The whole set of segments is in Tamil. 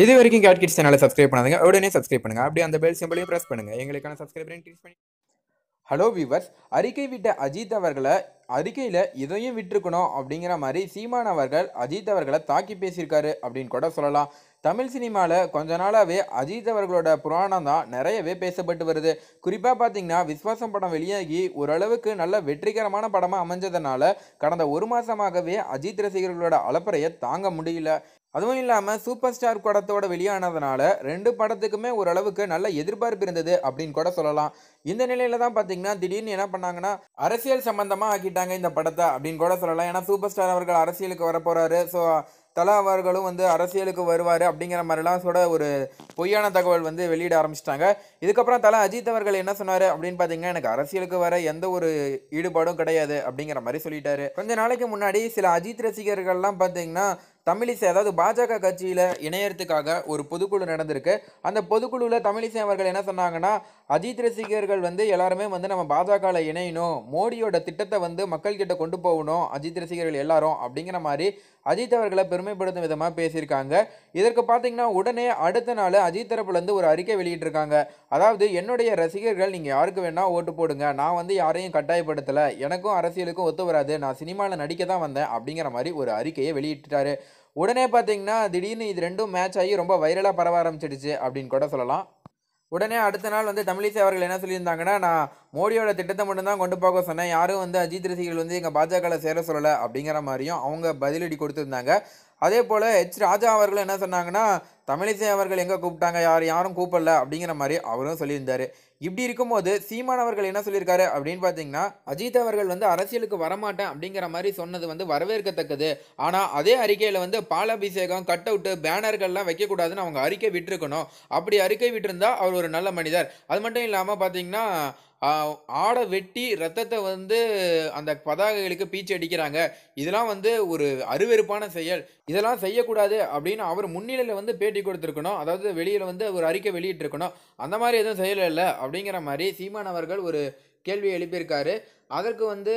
இது வரைக்கும் கேட் கிட்ஸ் சேனலை சப்ஸ்கிரைப் பண்ணாதுங்க. உடனே சப்ஸ்கிரைப் பண்ணுங்க. அப்படியே அந்த பெல் சிம்பிளையும் ப்ரெஸ் பண்ணுங்க. எங்களுக்கான சப்ஸ்கிரைப் கிளிக் பண்ணி ஹலோ வியூவர்ஸ் அறிக்கை விட்ட அஜித் அவர்களை அறிக்கையில் இதையும் விட்டுருக்கணும் அப்படிங்கிற மாதிரி சீமான் அவர்கள் அஜித் அவர்களை தாக்கி பேசியிருக்காரு அப்படின்னு கூட சொல்லலாம். தமிழ் சினிமாவில் கொஞ்ச நாளாகவே அஜித் அவர்களோட புராணம் தான் நிறையவே பேசப்பட்டு வருது. குறிப்பாக பார்த்தீங்கன்னா விஸ்வாசம் படம் வெளியாகி ஓரளவுக்கு நல்ல வெற்றிகரமான படமாக அமைஞ்சதுனால கடந்த ஒரு மாதமாகவே அஜித் ரசிகர்களோட அலப்பறையை தாங்க முடியல. அதுவும் இல்லாமல் சூப்பர் ஸ்டார் படத்தோட வெளியானதுனால ரெண்டு படத்துக்குமே ஓரளவுக்கு நல்ல எதிர்பார்ப்பு இருந்தது அப்படின்னு கூட சொல்லலாம். இந்த நிலையில தான் பார்த்தீங்கன்னா திடீர்னு என்ன பண்ணாங்கன்னா அரசியல் சம்பந்தமாக ஆக்கிட்டாங்க இந்த படத்தை அப்படின்னு கூட சொல்லலாம். ஏன்னா சூப்பர் ஸ்டார் அவர்கள் அரசியலுக்கு வரப்போறாரு. ஸோ தலா அவர்களும் வந்து அரசியலுக்கு வருவார் அப்படிங்கிற மாதிரிலாம் சொல்ல ஒரு பொய்யான தகவல் வந்து வெளியிட ஆரம்பிச்சிட்டாங்க. இதுக்கப்புறம் தலா அஜித் அவர்கள் என்ன சொன்னார் அப்படின்னு பார்த்தீங்கன்னா எனக்கு அரசியலுக்கு வர எந்த ஒரு ஈடுபாடும் கிடையாது அப்படிங்கிற மாதிரி சொல்லிட்டாரு. கொஞ்ச நாளைக்கு முன்னாடி சில அஜித் ரசிகர்கள்லாம் பார்த்தீங்கன்னா தமிழிசை அதாவது பாஜக கட்சியில் இணையறதுக்காக ஒரு பொதுக்குழு நடந்திருக்கு. அந்த பொதுக்குழுவில் தமிழிசை அவர்கள் என்ன சொன்னாங்கன்னா அஜித் ரசிகர்கள் வந்து எல்லாருமே வந்து நம்ம பாஜகவில் இணையணும். மோடியோட திட்டத்தை வந்து மக்கள்கிட்ட கொண்டு போகணும். அஜித் ரசிகர்கள் எல்லாரும் அப்படிங்கிற மாதிரி அஜித் அவர்களை பெருமைப்படுத்தும் விதமாக பேசியிருக்காங்க. இதற்கு பார்த்தீங்கன்னா உடனே அடுத்த நாள் அஜித் தரப்புலேருந்து ஒரு அறிக்கை வெளியிட்டிருக்காங்க. அதாவது என்னுடைய ரசிகர்கள் நீங்கள் யாருக்கு வேணால் ஓட்டு போடுங்க. நான் வந்து யாரையும் கட்டாயப்படுத்தலை. எனக்கும் அரசியலுக்கும் ஒத்து வராது. நான் சினிமாவில் நடிக்க தான் வந்தேன் அப்படிங்கிற மாதிரி ஒரு அறிக்கையை வெளியிட்டாரு உடனே பார்த்தீங்கன்னா திடீர்னு இது ரெண்டும் மேட்ச் ஆகி ரொம்ப வைரலாக பரவ ஆரம்பிச்சிடுச்சு அப்படின்னு கூட சொல்லலாம். உடனே அடுத்த நாள் வந்து தமிழிசை அவர்கள் என்ன சொல்லியிருந்தாங்கன்னா நான் மோடியோட திட்டத்தை மட்டும்தான் கொண்டு போக சொன்னேன். யாரும் வந்து அஜித் ரசிகர்கள் வந்து எங்கள் பாஜகவில் சேர சொல்லலை அப்படிங்கிற மாதிரியும் அவங்க பதிலடி கொடுத்துருந்தாங்க. அதே போல் ஹெச் ராஜா அவர்கள் என்ன சொன்னாங்கன்னா தமிழிசை அவர்கள் எங்கே கூப்பிட்டாங்க? யார் யாரும் கூப்பிடல அப்படிங்கிற மாதிரி அவரும் சொல்லியிருந்தார். இப்படி இருக்கும்போது சீமான் அவர்கள் என்ன சொல்லியிருக்காரு அப்படின்னு பார்த்தீங்கன்னா அஜித் அவர்கள் வந்து அரசியலுக்கு வரமாட்டேன் அப்படிங்கிற மாதிரி சொன்னது வந்து வரவேற்கத்தக்கது. ஆனால் அதே அறிக்கையில் வந்து பாலாபிஷேகம் கட் அவுட்டு பேனர்கள்லாம் வைக்கக்கூடாதுன்னு அவங்க அறிக்கை விட்டுருக்கணும். அப்படி அறிக்கை விட்டுருந்தா அவர் ஒரு நல்ல மனிதர். அது மட்டும் இல்லாமல் பார்த்தீங்கன்னா ஆடை வெட்டி ரத்தத்தை வந்து அந்த பதாகைகளுக்கு பீச்சு அடிக்கிறாங்க. இதெல்லாம் வந்து ஒரு அருவெருப்பான செயல். இதெல்லாம் செய்யக்கூடாது அப்படின்னு அவர் முன்னிலையில் வந்து பேட்டி கொடுத்துருக்கணும். அதாவது வெளியில் வந்து ஒரு அறிக்கை வெளியிட்டிருக்கணும். அந்த மாதிரி எதுவும் செய்யலை அப்படிங்கிற மாதிரி சீமான் அவர்கள் ஒரு கேள்வி எழுப்பியிருக்காரு. அதற்கு வந்து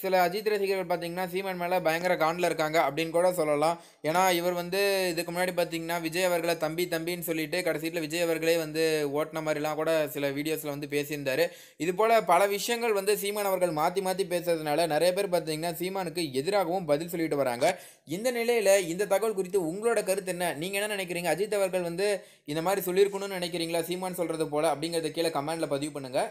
சில அஜித் ரசிகர்கள் பார்த்தீங்கன்னா சீமான் மேலே பயங்கர காண்டில் இருக்காங்க அப்படின்னு கூட சொல்லலாம். ஏன்னா இவர் வந்து இதுக்கு முன்னாடி பார்த்தீங்கன்னா விஜய் அவர்களை தம்பி தம்பின்னு சொல்லிட்டு கடைசியில் விஜய் அவர்களே வந்து ஓட்டின மாதிரிலாம் கூட சில வீடியோஸில் வந்து பேசியிருந்தார். இது போல் பல விஷயங்கள் வந்து சீமான் அவர்கள் மாற்றி மாற்றி பேசுறதுனால நிறைய பேர் பார்த்தீங்கன்னா சீமானுக்கு எதிராகவும் பதில் சொல்லிட்டு வராங்க. இந்த நிலையில் இந்த தகவல் குறித்து உங்களோட கருத்து என்ன? நீங்கள் என்ன நினைக்கிறீங்க? அஜித் அவர்கள் வந்து இந்த மாதிரி சொல்லியிருக்கணும்னு நினைக்கிறீங்களா? சீமான் சொல்கிறது போல் அப்படிங்கிறத கீழே கமெண்ட்டில் பதிவு பண்ணுங்கள்